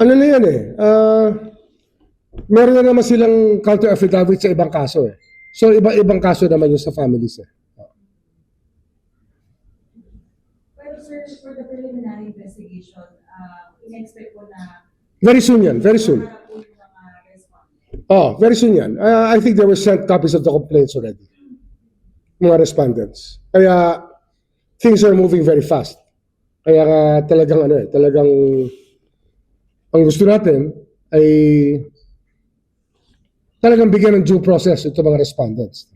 ano na yan eh, ah, meron na naman silang counter affidavit sa ibang kaso eh. So iba-ibang kaso naman yung sa families eh. Pero sir, for the preliminary investigation, uh, in-expect ko na Very soon yan, very soon. Oh, very soon yan. Uh, I think they were sent copies of the complaints already. Mga respondents. Kaya things are moving very fast. Kaya nga talagang ano eh, talagang ang gusto natin ay talagang bigyan ng due process ito mga respondents.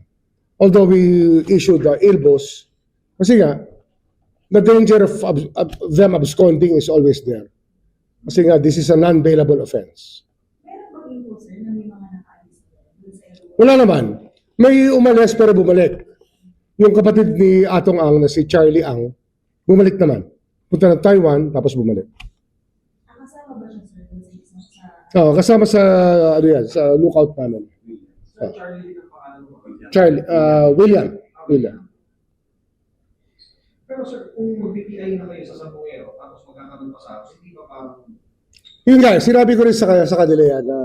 Although we issued the ILBOS, kasi nga, the danger of, abs- of them absconding is always there. Kasi nga, this is a non-bailable offense. Wala naman. May umalis pero bumalik. Yung kapatid ni Atong Ang na si Charlie Ang, bumalik naman. Punta ng Taiwan, tapos bumalik. Ah, kasama ba siya sir dun sa isang sa... Oh, kasama sa, ano yan, sa lookout namin. Sir Charlie ang pangalan mo. Charlie, uh, William. William. Pero sir, kung mag-PPI na kayo sa Sampungero, tapos magkakaroon pa sa hindi ba parang Yun nga, sinabi ko rin sa, sa kanila yan na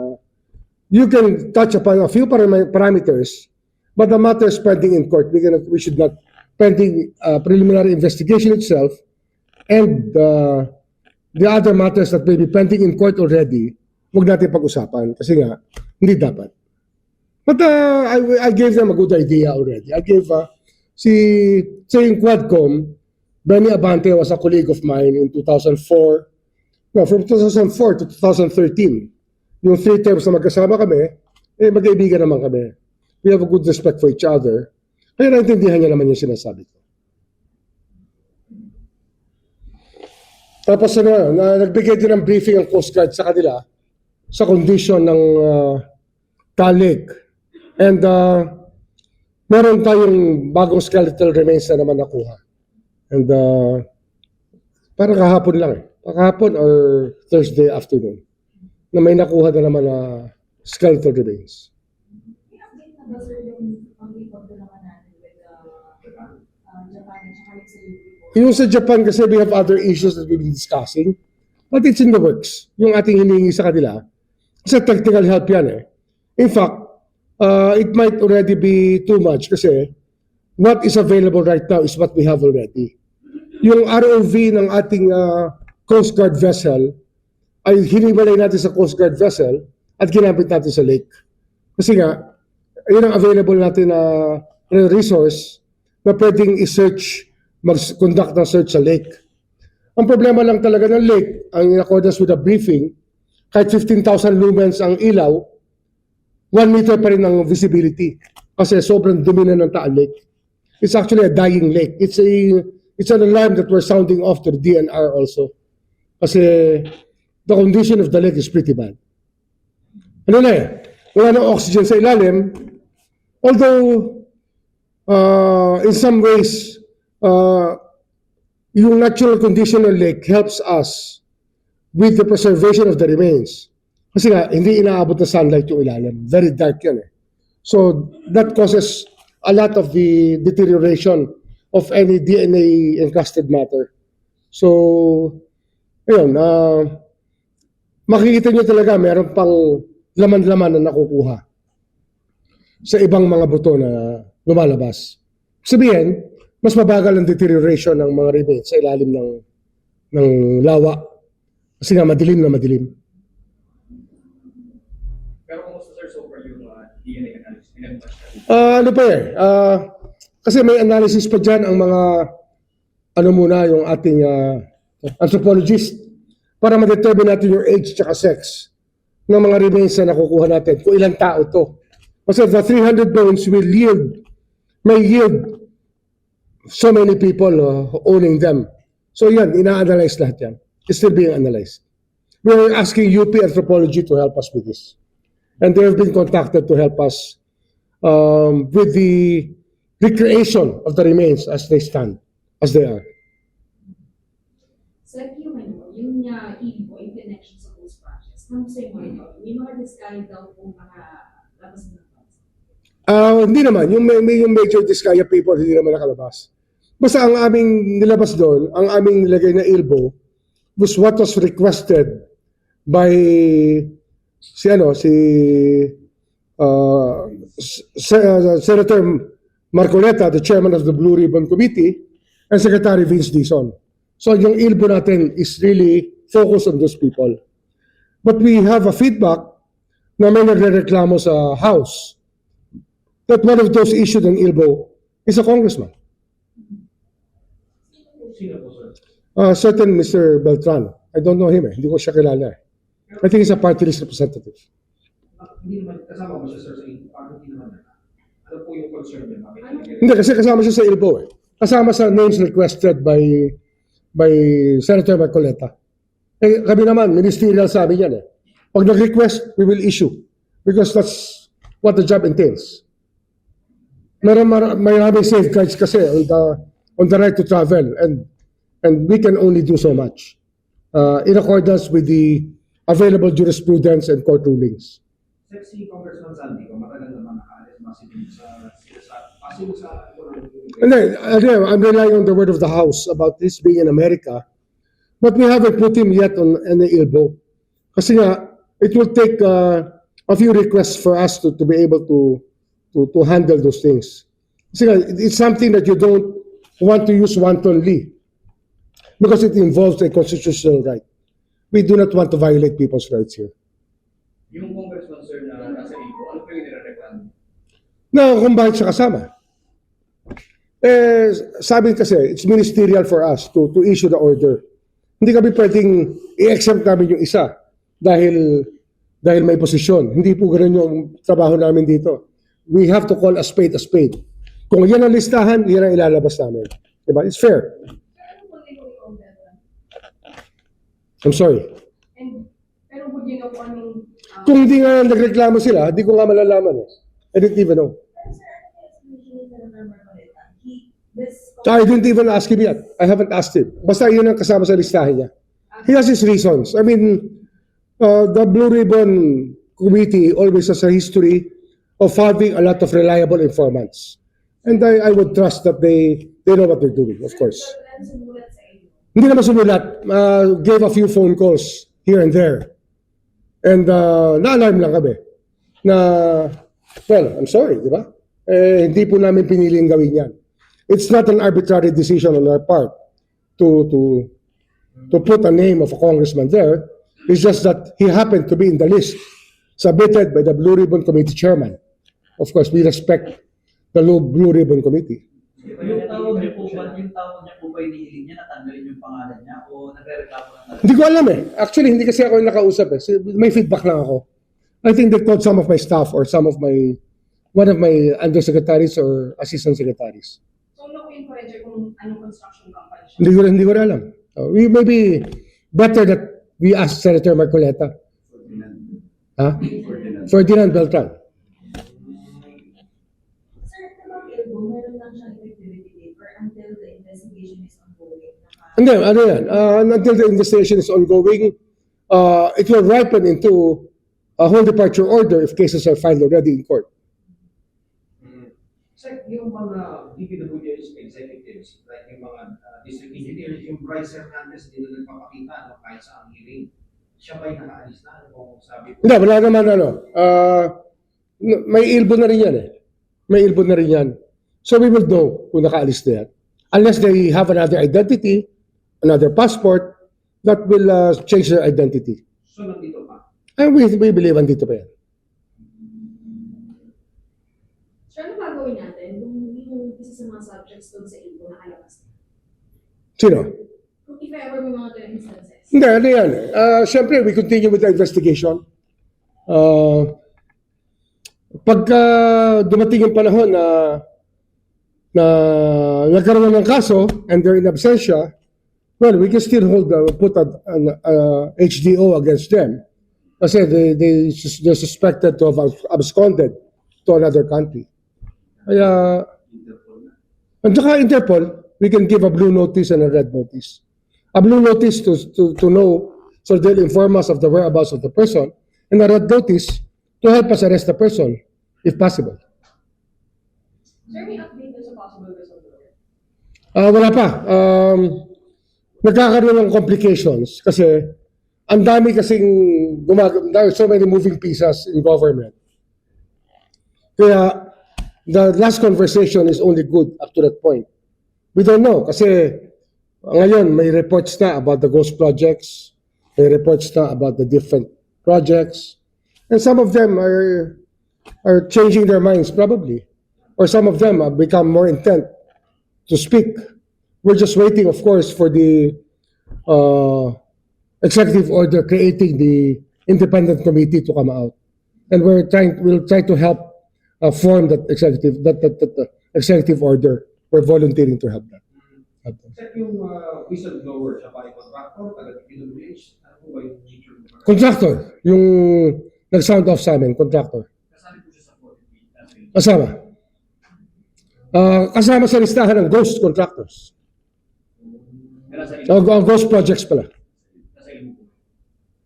you can touch upon a few param- parameters, but the matter is pending in court. We, cannot, we should not, pending uh, preliminary investigation itself, and uh, the other matters that may be pending in court already, huwag natin pag-usapan. Kasi nga, hindi dapat. But uh, I, I gave them a good idea already. I gave, uh, si, saying Quadcom, Benny Abante was a colleague of mine in 2004, No, from 2004 to 2013, yung three terms na magkasama kami, eh magkaibigan naman kami. We have a good respect for each other. Kaya naintindihan niya naman yung sinasabi ko. Tapos ano, na, nagbigay din ng briefing ang Coast Guard sa kanila sa condition ng uh, Talig. And uh, meron tayong bagong skeletal remains na naman nakuha. And uh, parang kahapon lang eh. Kahapon or Thursday afternoon. Na may nakuha na naman na skeletal remains. May update na ba sir yung pag-ipag ko naman natin with uh, uh, Japan at saka yung sa UP? Yung sa Japan kasi we have other issues that we've been discussing. But it's in the works. Yung ating hinihingi sa kanila. Kasi technical help yan eh. In fact, uh, it might already be too much kasi what is available right now is what we have already. Yung ROV ng ating uh, Coast Guard vessel ay hiniwalay natin sa Coast Guard vessel at ginamit natin sa lake. Kasi nga, yun ang available natin na resource na pwedeng i-search, mag-conduct ng search sa lake. Ang problema lang talaga ng lake, ang in accordance with the briefing, kahit 15,000 lumens ang ilaw, 1 meter pa rin ang visibility. Kasi sobrang dumi na ng Taal Lake. It's actually a dying lake. It's a it's an alarm that we're sounding off to the DNR also. Kasi the condition of the lake is pretty bad. Ano na eh, wala nang oxygen sa ilalim. Although, uh, in some ways, uh, yung natural condition ng lake helps us with the preservation of the remains. Kasi nga, hindi inaabot ng sunlight yung ilalim. Very dark yan eh. So, that causes a lot of the deterioration of any DNA encrusted matter. So, ayun, uh, makikita nyo talaga meron pang laman-laman na nakukuha sa ibang mga buto na lumalabas. Sabihin, mas mabagal ang deterioration ng mga remains sa ilalim ng ng lawa. Kasi nga madilim na madilim. Pero kumusta sir so far yung uh, DNA analysis? Ah, ano pa eh? ah, kasi may analysis pa dyan ang mga ano muna yung ating ah, anthropologist para ma-determine natin yung age tsaka sex ng mga remains na nakukuha natin kung ilang tao to. Kasi the 300 bones will yield, may yield so many people uh, owning them. So yan, ina-analyze lahat yan. It's still being analyzed. We are asking UP Anthropology to help us with this. And they have been contacted to help us um, with the recreation of the remains as they stand, as they are. Yung ano, yung uh, info in connection sa post projects, nang sa mo ito, may mga discard daw po mga labas na Ah, hindi naman. Yung, may, yung major Discaya people, hindi naman nakalabas. Basta ang aming nilabas doon, ang aming nilagay na ilbo, was what was requested by si ano si uh, uh, Senator Marcoleta, the chairman of the Blue Ribbon Committee, and Secretary Vince Dizon. So yung ilbo natin is really focused on those people. But we have a feedback na may nagre-reklamo sa House that one of those issued an ilbo is a congressman. Uh, certain Mr. Beltran. I don't know him eh. Hindi ko siya kilala eh. I think he's a party list representative. Ah, Hindi naman, kasama mo siya, sir, sa naman. Ano po yung concern niya? Hindi kasi kasama siya sa ILBO eh. Kasama sa names requested by by Senator Marcoleta. Eh, kami naman, ministerial sabi niyan eh. Pag nag-request, we will issue. Because that's what the job entails. Meron mar- maraming safeguards kasi on the, on the right to travel and and we can only do so much uh, in accordance with the available jurisprudence and court rulings. Sir, si Congressman Sandy, kung matagal naman nakaalis, masin sa, sila sa, pasin sa, And then, again, I'm relying on the word of the House about this being in America. But we haven't put him yet on any elbow. Kasi nga, it will take uh, a few requests for us to, to be able to, to, to handle those things. It's something that you don't want to use wantonly because it involves a constitutional right. We do not want to violate people's rights here. Yung congressman sir na nasa iko, ano po yung nirereklamo? Na kung bakit siya kasama. Eh, sabi kasi, it's ministerial for us to, to issue the order. Hindi kami pwedeng i-exempt namin yung isa dahil dahil may posisyon. Hindi po ganun yung trabaho namin dito. We have to call a spade a spade. Kung yan ang listahan, yan ang ilalabas namin. Diba? It's fair. I'm sorry. and pero kung anong Kung hindi nga nagreklamo sila, hindi ko nga malalaman. Eh. I didn't even know. This... I didn't even ask him yet. I haven't asked him. Basta yun ang kasama sa listahan niya. He has his reasons. I mean, uh, the Blue Ribbon Committee always has a history of having a lot of reliable informants. And I, I would trust that they they know what they're doing, of course. Hindi naman sumulat. Uh, gave a few phone calls here and there. And uh, na-alarm lang kami. Na, well, I'm sorry, di ba? Eh, hindi po namin piniling gawin yan. It's not an arbitrary decision on our part to, to, to put a name of a congressman there. It's just that he happened to be in the list submitted by the Blue Ribbon Committee chairman. Of course, we respect the Blue Blue Ribbon Committee. Yung tawag niyo po ba, yung tawag niya po ba inihiling niya na tanggalin yung pangalan niya o nagre-reklamo lang? Hindi ko alam eh. Actually, hindi kasi ako yung nakausap eh. May feedback lang ako. I think they called some of my staff or some of my, one of my undersecretaries or assistant secretaries. So, ano ko yung project kung anong construction company siya? Hindi ko, hindi ko alam. Uh, we maybe better that we ask Senator Marcoleta. Ha? Ferdinand Beltran. Sir, kapag ilbo, meron lang siyang effectivity date or until the investigation is Naka, Hindi, ano yan? Uh, until the investigation is ongoing, uh, it will ripen into a whole departure order if cases are filed already in court. Sir, yung mga DPWH executives, like yung mga uh, district engineers, yung Bryce Hernandez, hindi na nagpapakita no, kahit sa ang hearing. Siya ba'y nakaalis na? Ano kung sabi ko? Hindi, wala naman ano. Uh, may ilbo na rin yan eh. May ilbo na rin yan. So we will know kung nakaalis na yan. Unless they have another identity, another passport, that will uh, change their identity. So, nandito pa. And we, we believe andito pa yan. So, ano gagawin natin kung yung isa sa mga subjects doon sa info nakalabas? Sino? Kung if ever may mga ganun instances. Hindi, ano yan. Uh, Siyempre, we continue with the investigation. Uh, pagka dumating yung panahon na na nagkaroon ng kaso and they're in absentia, well, we can still hold the, put a, an uh, HDO against them. Kasi they, they, they're suspected to have absconded to another country. Kaya, and saka Interpol, we can give a blue notice and a red notice. A blue notice to, to, to know, so they'll inform us of the whereabouts of the person, and a red notice to help us arrest the person, if possible. Sir, may update doon sa possible whistleblower? Ah, wala pa. Um, nagkakaroon ng complications kasi ang dami kasing gumag there are so many moving pieces in government. Kaya the last conversation is only good up to that point. We don't know kasi ngayon may reports na about the ghost projects, may reports na about the different projects, and some of them are are changing their minds probably, or some of them have become more intent to speak. We're just waiting, of course, for the uh, executive order creating the independent committee to come out, and we're trying. We'll try to help uh, form that executive that, that, that, that executive order. We're volunteering to help that. Help them. Sir, yung uh, whistleblower, siya ba ay contractor, taga-PWH, ano po ba yung nature ng Contractor, yung nag-sound off sa amin, contractor. Kasali po siya sa 40 Kasama. Ah, kasama sa listahan ng ghost contractors. Oh, go- ghost projects pala.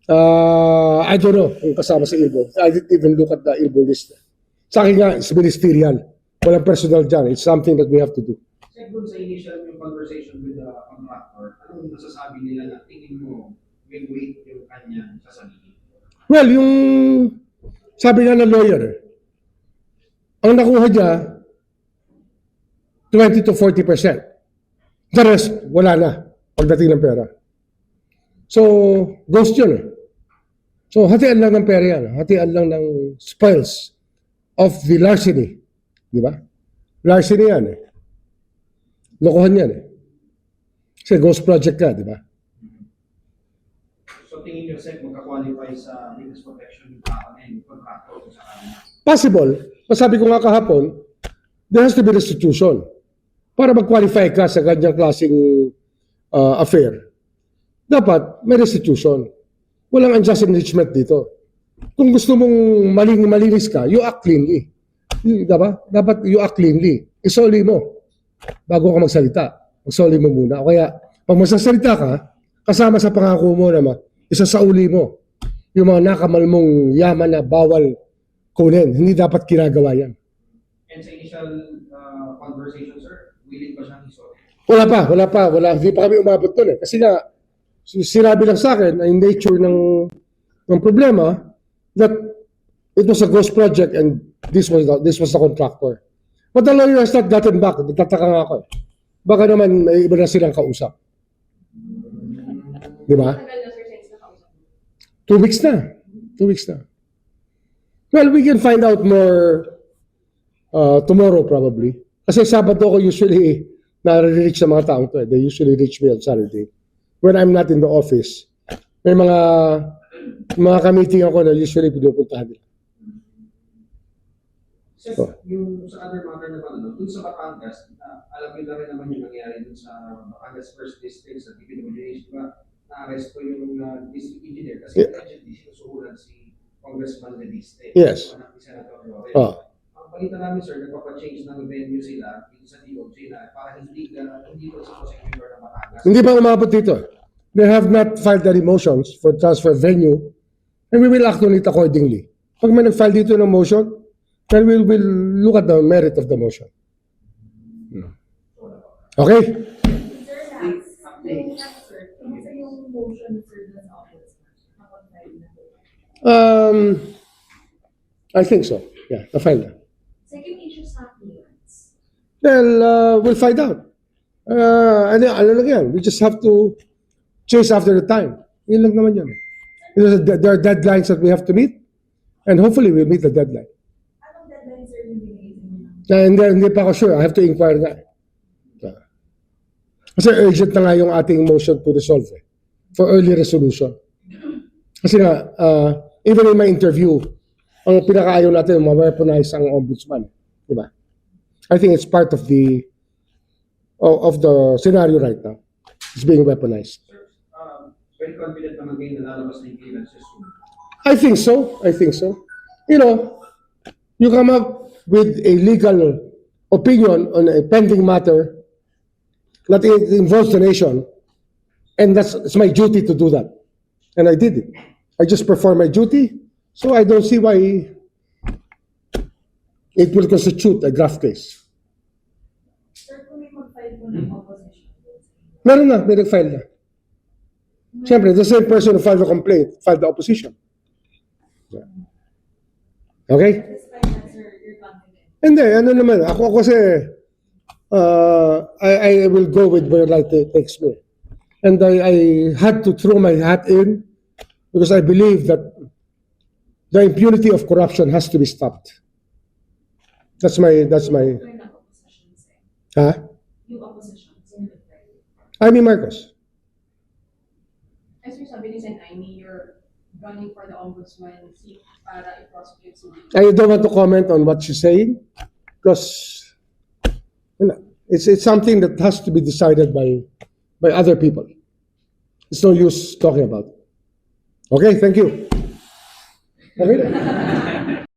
Uh, I don't know kung kasama sa ILBO. I didn't even look at the ILBO list. Sa akin nga, it's ministerial. Walang personal dyan. It's something that we have to do. Sir, dun sa initial yung conversation with the contractor, anong nasasabi nila na tingin mo will wait yung kanya sasabihin? Well, yung sabi nga ng lawyer, ang nakuha niya, 20 to 40 percent. The rest, wala na pagdating ng pera. So, ghost yun eh. So, hatian lang ng pera yan. Hatian lang ng spoils of the larceny. Di ba? Larceny yan eh. Lokohan yan eh. Kasi ghost project ka, di ba? So tingin niyo, Sir, magka-qualify sa witness protection na yung contractor sa kanila? Possible. Masabi ko nga kahapon, there has to be restitution. Para mag-qualify ka sa ganyang klaseng uh, affair, dapat may restitution. Walang unjust enrichment dito. Kung gusto mong maling malinis ka, you act cleanly. Diba? Dapat you act cleanly. Isoli mo. Bago ka magsalita. Magsoli mo muna. O kaya, pag magsasalita ka, kasama sa pangako mo na ma- isa sa uli mo, yung mga nakamal mong yaman na bawal kunin. Hindi dapat ginagawa yan. And sa initial uh, conversation, sir, willing ba siyang isorry? Wala pa, wala pa, wala. Hindi pa kami umabot doon eh. Kasi nga, si- sinabi lang sa akin, ang nature ng, ng problema, that it was a ghost project and this was the, this was the contractor. But the lawyer has not gotten back. Nagtataka nga ako eh. Baka naman may iba na silang kausap. Di ba? Two weeks na. Two weeks na. Well, we can find out more uh, tomorrow probably. Kasi Sabado ko usually nare-reach sa mga taong to. eh. They usually reach me on Saturday. When I'm not in the office, may mga mga ka-meeting ako na usually pinupuntahan nila. Sir, Oh. yung sa other matter naman, ano, dun sa Batangas, uh, alam niyo na rin naman yung nangyari dun sa Batangas First District sa DPWH, di ba? Na-arrest ko yung uh, district engineer kasi Yeah. allegedly sinusuhulan si Congressman Leviste. Yes. Anak ni Senator Loren. Oh. Balita namin, sir, nagpapa-change ng venue sila dito sa DOJ na para hindi uh, hindi ko sa prosecutor ng Batangas. Hindi pa umabot dito. They have not filed any motions for transfer venue and we will act on it accordingly. Pag may nag-file dito ng motion, then we will look at the merit of the motion. Okay? Na. Um, I think so. Yeah, na-file na. Second issue sa clearance. Well, uh, we'll find out. Uh, ano, ano lang yan? We just have to chase after the time. Yun lang naman a- There are deadlines that we have to meet and hopefully we'll meet the deadline. Anong deadline, sir, yung binigay sa inyo? Na hindi, pa ako sure. I have to inquire nga. Kasi urgent na nga yung ating motion to resolve eh, for early resolution. Kasi nga, uh, even in my interview, ang pinakaayaw natin, ma-weaponize ang ombudsman. Di ba? I think it's part of the of, the scenario right now. It's being weaponized. Sir, um, very confident naman kayo na lalabas na yung soon. I think so. I think so. You know, you come up with a legal opinion on a pending matter that it involves the nation, and that's it's my duty to do that. And I did it. I just performed my duty, so I don't see why it will constitute a graft case. Sir, kung may mag-file po ng opposition, dun sa inyo, Meron na, may nag-file na. Siyempre, the same person who filed the complaint filed the opposition. Yeah. Okay? Despite that, sir, you're confident. Hindi, ano naman, ako kasi, uh, I, I will go with where light takes me. And I, I had to throw my hat in because I believe that the impunity of corruption has to be stopped. That's my, that's my, opposition sa ha? Yung opposition, sino nag-try? Amy Marcos. As sir, sabi ni Sen. Aimee, you're running for the ombudsman seat para i-prosecute si I don't want to comment on what she's saying because you know, it's, it's something that has to be decided by, by other people. It's no use talking about. it. Okay, thank you. Okay.